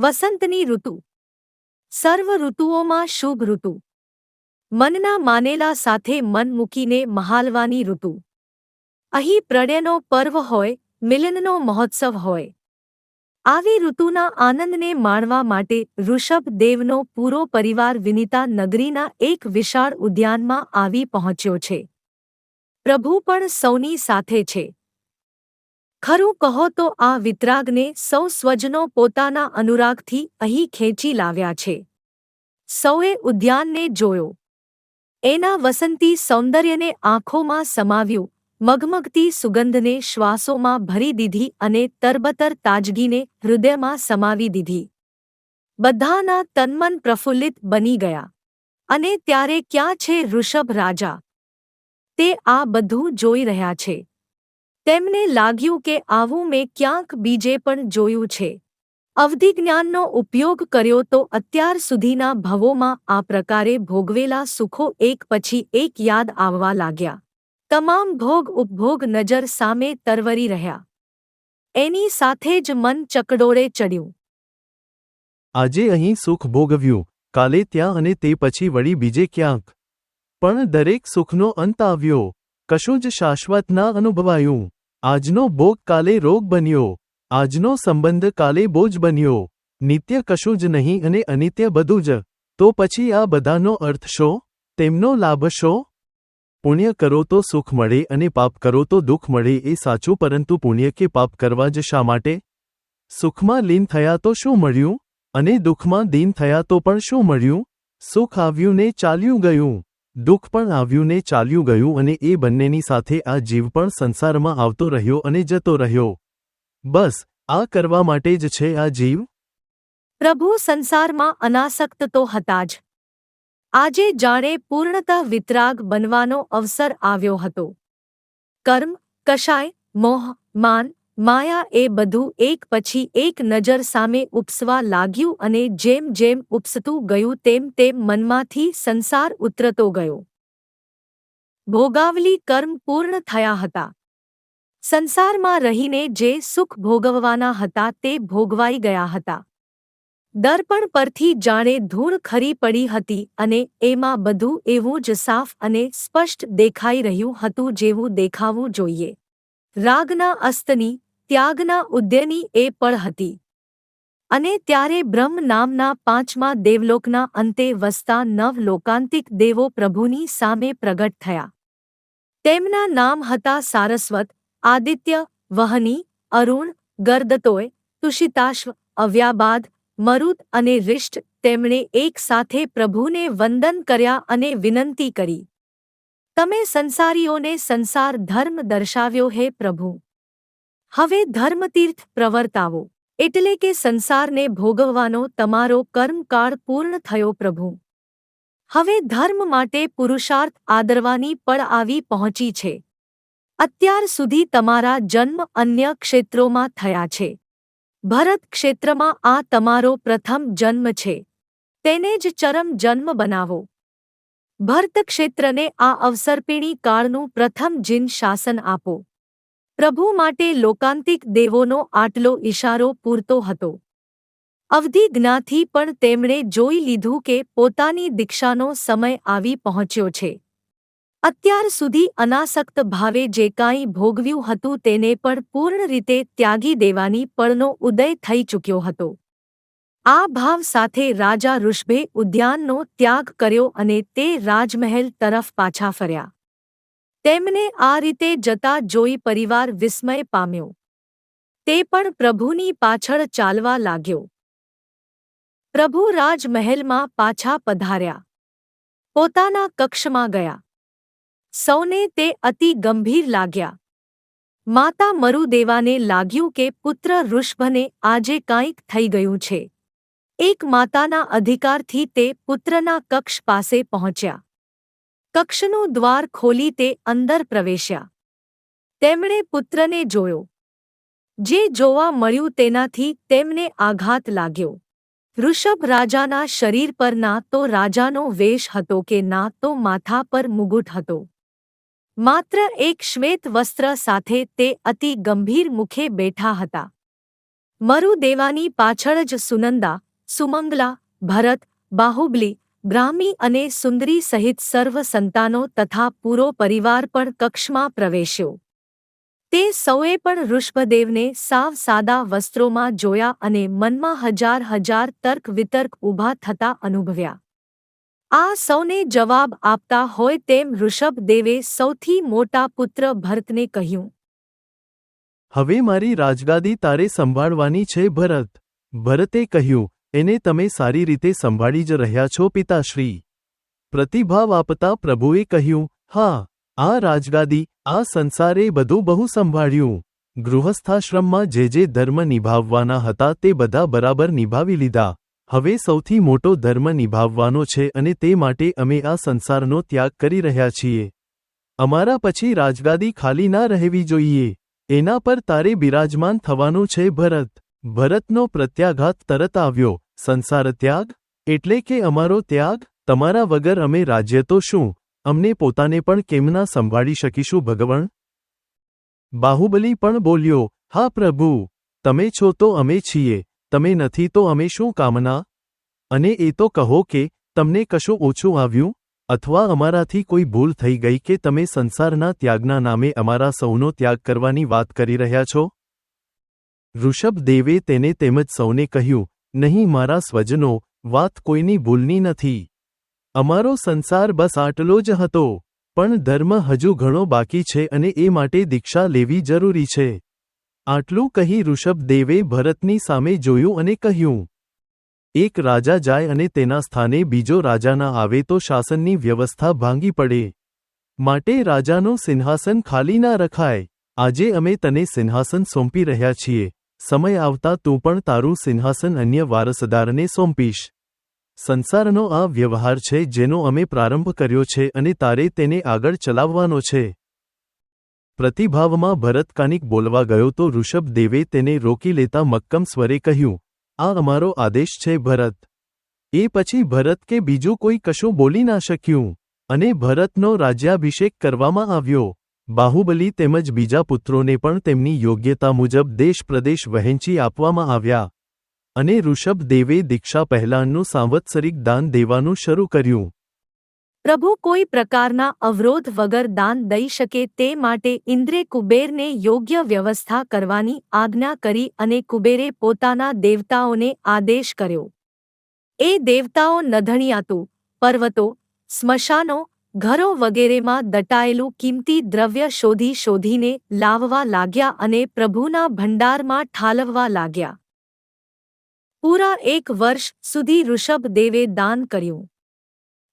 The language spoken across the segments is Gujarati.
વસંતની ઋતુ. સર્વ ઋતુઓમાં શુભ ઋતુ. મનના માનેલા સાથે મન મૂકીને મહાલવાની ઋતુ. અહીં પ્રણયનો પર્વ હોય, મિલનનો મહોત્સવ હોય. આવી ઋતુના આનંદને માણવા માટે ઋષભ દેવનો પૂરો પરિવાર વિનિતા નગરીના એક વિશાળ ઉદ્યાનમાં આવી પહોંચ્યો છે. પ્રભુ પણ સૌની સાથે છે. ખરું કહો તો આ વિતરાગને સૌ સ્વજનો પોતાના અનુરાગથી અહીં ખેંચી લાવ્યા છે. સૌએ ઉદ્યાનને જોયો. એના વસંતી સૌંદર્યને આંખોમાં સમાવ્યું, મગમગતી સુગંધને શ્વાસોમાં ભરી દીધી અને તરબતર તાજગીને હૃદયમાં સમાવી દીધી. બધાના તન્મન પ્રફુલ્લિત બની ગયા. અને ત્યારે ક્યાં છે ઋષભ રાજા? તે આ બધું જોઈ રહ્યા છે. તેમને લાગ્યું કે આવું મેં ક્યાંક બીજે પણ જોયું છે. અવધિજ્ઞાનનો ઉપયોગ કર્યો તો અત્યાર સુધીના ભવોમાં આ પ્રકારે ભોગવેલા સુખો એક પછી એક યાદ આવવા લાગ્યા. તમામ ભોગ ઉપભોગ નજર સામે તરવરી રહ્યા. એની સાથે જ મન ચકડોળે ચડ્યું. આજે અહીં સુખ ભોગવ્યું, કાલે ત્યાં અને તે પછી વળી બીજે ક્યાંક. પણ દરેક સુખનો અંત આવ્યો, કશું જ શાશ્વત ના અનુભવાયું. આજનો ભોગ કાલે રોગ બન્યો. આજનો સંબંધ કાલે બોજ બન્યો. નિત્ય કશું જ નહીં અને અનિત્ય બધું જ. તો પછી આ બધાનો અર્થ શો? તેમનો લાભ શો? પુણ્ય કરો તો સુખ મળે અને પાપ કરો તો દુઃખ મળે એ સાચું પરંતુ પુણ્ય કે પાપ કરવા જ શા માટે? સુખમાં લીન થયા તો શું મળ્યું? અને દુઃખમાં દીન થયા તો પણ શું મળ્યું? સુખ આવ્યું ને ચાલ્યું ગયું. દુઃખ પણ આવ્યું ને ચાલ્યું ગયું અને એ બંનેની સાથે આ જીવ પણ સંસારમાં આવતો રહ્યો અને જતો રહ્યો. બસ, આ કરવા માટે જ છે આ જીવ? પ્રભુ સંસારમાં અનાસક્ત તો હતા જ. આજે જાણે પૂર્ણતઃ વિતરાગ બનવાનો અવસર આવ્યો હતો. કર્મ, કશાય, મોહ, માન માયા એ બધું એક પછી એક નજર સામે ઉપસવા લાગ્યું અને જેમ જેમ ઉપસતું ગયું તેમ તેમ મનમાંથી સંસાર ઉતરતો ગયો. ભોગાવલી કર્મ પૂર્ણ થયા હતા. સંસારમાં રહીને જે સુખ ભોગવવાના હતા તે ભોગવાઈ ગયા હતા. દર્પણ પરથી જાણે ધૂળ ખરી પડી હતી અને એમાં બધું એવું જ સાફ અને સ્પષ્ટ દેખાઈ રહ્યું હતું જેવું દેખાવું જોઈએ. રાગના અસ્તની ત્યાગના ઉદ્યની એ પળ હતી. અને ત્યારે બ્રહ્મ નામના પાંચમા દેવલોકના અંતે વસતા નવ લોકાંતિક દેવો પ્રભુની સામે પ્રગટ થયા. તેમના નામ હતા સારસ્વત, આદિત્ય, વહની, અરુણ, ગર્દતોય, તુષિતાશ્વ, અવ્યાબાદ, મરુત અને રિષ્ટ તેમણે એક સાથે પ્રભુને વંદન કર્યા અને વિનંતી કરી. તમે સંસારીઓને સંસાર ધર્મ દર્શાવ્યો હે પ્રભુ. હવે ધર્મતીર્થ પ્રવર્તાવો. એટલે કે સંસારને ભોગવવાનો તમારો કર્મકાળ પૂર્ણ થયો પ્રભુ. હવે ધર્મ માટે પુરુષાર્થ આદરવાની પળ આવી પહોંચી છે. અત્યાર સુધી તમારા જન્મ અન્ય ક્ષેત્રોમાં થયા છે. ભરત ક્ષેત્રમાં આ તમારો પ્રથમ જન્મ છે. તેને જ ચરમ જન્મ બનાવો. ભરત ક્ષેત્રને આ અવસરપીણી કાળનું પ્રથમ જીન શાસન આપો. પ્રભુ માટે લોકાંતિક દેવોનો આટલો ઇશારો પૂરતો હતો. અવધિ જ્ઞાથી પણ તેમણે જોઈ લીધું કે પોતાની દીક્ષાનો સમય આવી પહોંચ્યો છે. અત્યાર સુધી અનાસક્ત ભાવે જે કાંઈ ભોગવ્યું હતું તેને પણ પૂર્ણ રીતે ત્યાગી દેવાની પળનો ઉદય થઈ ચૂક્યો હતો. આ ભાવ સાથે રાજા ઋષભે ઉદ્યાનનો ત્યાગ કર્યો અને તે રાજમહેલ તરફ પાછા ફર્યા. તેમને આ રીતે જતા જોઈ પરિવાર વિસ્મય પામ્યો. તે પણ પ્રભુની પાછળ ચાલવા લાગ્યો. પ્રભુ રાજમહેલમાં પાછા પધાર્યા. પોતાના કક્ષમાં ગયા. સૌને તે અતિ ગંભીર લાગ્યા. માતા મરુદેવાને લાગ્યું કે પુત્ર ઋષભને આજે કાંઈક થઈ ગયું છે. એક માતાના અધિકારથી તે પુત્રના કક્ષ પાસે પહોંચ્યા. કક્ષનું દ્વાર ખોલી તે અંદર પ્રવેશ્યા. તેમણે પુત્રને જોયો. જે જોવા મળ્યું તેનાથી તેમને આઘાત લાગ્યો. ઋષભ રાજાના શરીર પર ના તો રાજાનો વેશ હતો કે ના તો માથા પર મુગુટ હતો. માત્ર એક શ્વેત વસ્ત્ર સાથે તે અતિ ગંભીર મુખે બેઠા હતા. મરુદેવાની પાછળ જ સુનંદા, સુમંગલા, ભરત, બાહુબલી બ્રાહ્મી અને સુંદરી સહિત સર્વ સંતાનો તથા પૂરો પરિવાર પણ કક્ષમાં પ્રવેશ્યો. તે સૌએ પણ ઋષભદેવને સાવ સાદા વસ્ત્રોમાં જોયા અને મનમાં હજાર હજાર તર્ક વિતર્ક ઊભા થતા અનુભવ્યા. આ સૌને જવાબ આપતા હોય તેમ ઋષભદેવે સૌથી મોટા પુત્ર ભરતને કહ્યું. હવે મારી રાજગાદી તારે સંભાળવાની છે ભરત. ભરતે કહ્યું એને તમે સારી રીતે સંભાળી જ રહ્યા છો, પિતાશ્રી. પ્રતિભાવ આપતા પ્રભુએ કહ્યું, હા, આ રાજગાદી, આ સંસારે બધું બહુ સંભાળ્યું. ગૃહસ્થાશ્રમમાં જે જે ધર્મ નિભાવવાના હતા તે બધા બરાબર નિભાવી લીધા. હવે સૌથી મોટો ધર્મ નિભાવવાનો છે અને તે માટે અમે આ સંસારનો ત્યાગ કરી રહ્યા છીએ. અમારા પછી રાજગાદી ખાલી ના રહેવી જોઈએ. એના પર તારે બિરાજમાન થવાનું છે, ભરત. ભરતનો પ્રત્યાઘાત તરત આવ્યો, સંસાર ત્યાગ? એટલે કે અમારો ત્યાગ? તમારા વગર અમે રાજ્ય તો શું? અમને પોતાને પણ કેમના સંભાળી શકીશું ભગવણ બાહુબલી પણ બોલ્યો, હા પ્રભુ, તમે છો તો અમે છીએ, તમે નથી તો અમે શું કામના? અને એ તો કહો કે, તમને કશું ઓછું આવ્યું? અથવા અમારાથી કોઈ ભૂલ થઈ ગઈ કે તમે સંસારના ત્યાગના નામે અમારા સૌનો ત્યાગ કરવાની વાત કરી રહ્યા છો? ઋષભદેવે તેને તેમજ સૌને કહ્યું, નહીં મારા સ્વજનો, વાત કોઈની ભૂલની નથી. અમારો સંસાર બસ આટલો જ હતો, પણ ધર્મ હજુ ઘણો બાકી છે અને એ માટે દીક્ષા લેવી જરૂરી છે. આટલું કહી ઋષભદેવે ભરતની સામે જોયું અને કહ્યું, એક રાજા જાય અને તેના સ્થાને બીજો રાજાના આવે તો શાસનની વ્યવસ્થા ભાંગી પડે. માટે રાજાનું સિંહાસન ખાલી ના રખાય. આજે અમે તને સિંહાસન સોંપી રહ્યા છીએ. સમય આવતા તું પણ તારું સિંહાસન અન્ય વારસદારને સોંપીશ. સંસારનો આ વ્યવહાર છે જેનો અમે પ્રારંભ કર્યો છે અને તારે તેને આગળ ચલાવવાનો છે. પ્રતિભાવમાં ભરતકાનિક બોલવા ગયો તો ઋષભદેવે તેને રોકી લેતા મક્કમ સ્વરે કહ્યું, આ અમારો આદેશ છે ભરત. એ પછી ભરત કે બીજું કોઈ કશું બોલી ના શક્યું. અને ભરતનો રાજ્યાભિષેક કરવામાં આવ્યો. બાહુબલી તેમજ બીજા પુત્રોને પણ તેમની યોગ્યતા મુજબ દેશ પ્રદેશ વહેંચી આપવામાં આવ્યા અને ઋષભદેવે દીક્ષા પહેલાંનું સાંવત્સરિક દાન દેવાનું શરૂ કર્યું. પ્રભુ કોઈ પ્રકારના અવરોધ વગર દાન દઈ શકે તે માટે ઇન્દ્રે કુબેરને યોગ્ય વ્યવસ્થા કરવાની આજ્ઞા કરી અને કુબેરે પોતાના દેવતાઓને આદેશ કર્યો. એ દેવતાઓ નધણિયાતું, પર્વતો, સ્મશાનો ઘરો વગેરેમાં દટાયેલું કિંમતી દ્રવ્ય શોધી શોધીને લાવવા લાગ્યા અને પ્રભુના ભંડારમાં ઠાલવવા લાગ્યા. પૂરા એક વર્ષ સુધી ઋષભદેવે દાન કર્યું.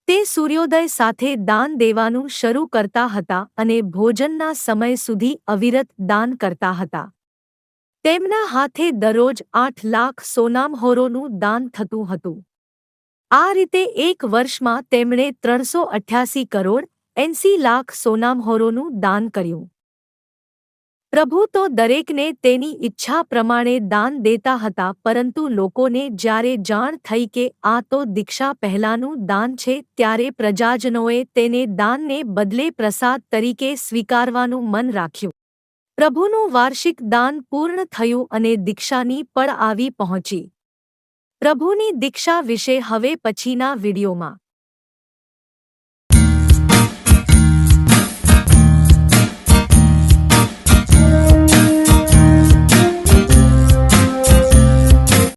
તે સૂર્યોદય સાથે દાન દેવાનું શરૂ કરતા હતા અને ભોજનના સમય સુધી અવિરત દાન કરતા હતા. તેમના હાથે દરરોજ આઠ લાખ સોનામહોરોનું દાન થતું હતું. આ રીતે એક વર્ષમાં તેમણે ત્રણસો અઠ્યાસી કરોડ એંસી લાખ સોનામહોરોનું દાન કર્યું. પ્રભુ તો દરેકને તેની ઈચ્છા પ્રમાણે દાન દેતા હતા, પરંતુ લોકોને જ્યારે જાણ થઈ કે આ તો દીક્ષા પહેલાંનું દાન છે, ત્યારે પ્રજાજનોએ તેને દાનને બદલે પ્રસાદ તરીકે સ્વીકારવાનું મન રાખ્યું. પ્રભુનું વાર્ષિક દાન પૂર્ણ થયું અને દીક્ષાની પળ આવી પહોંચી. પ્રભુની દીક્ષા વિશે હવે પછીના વિડીયોમાં.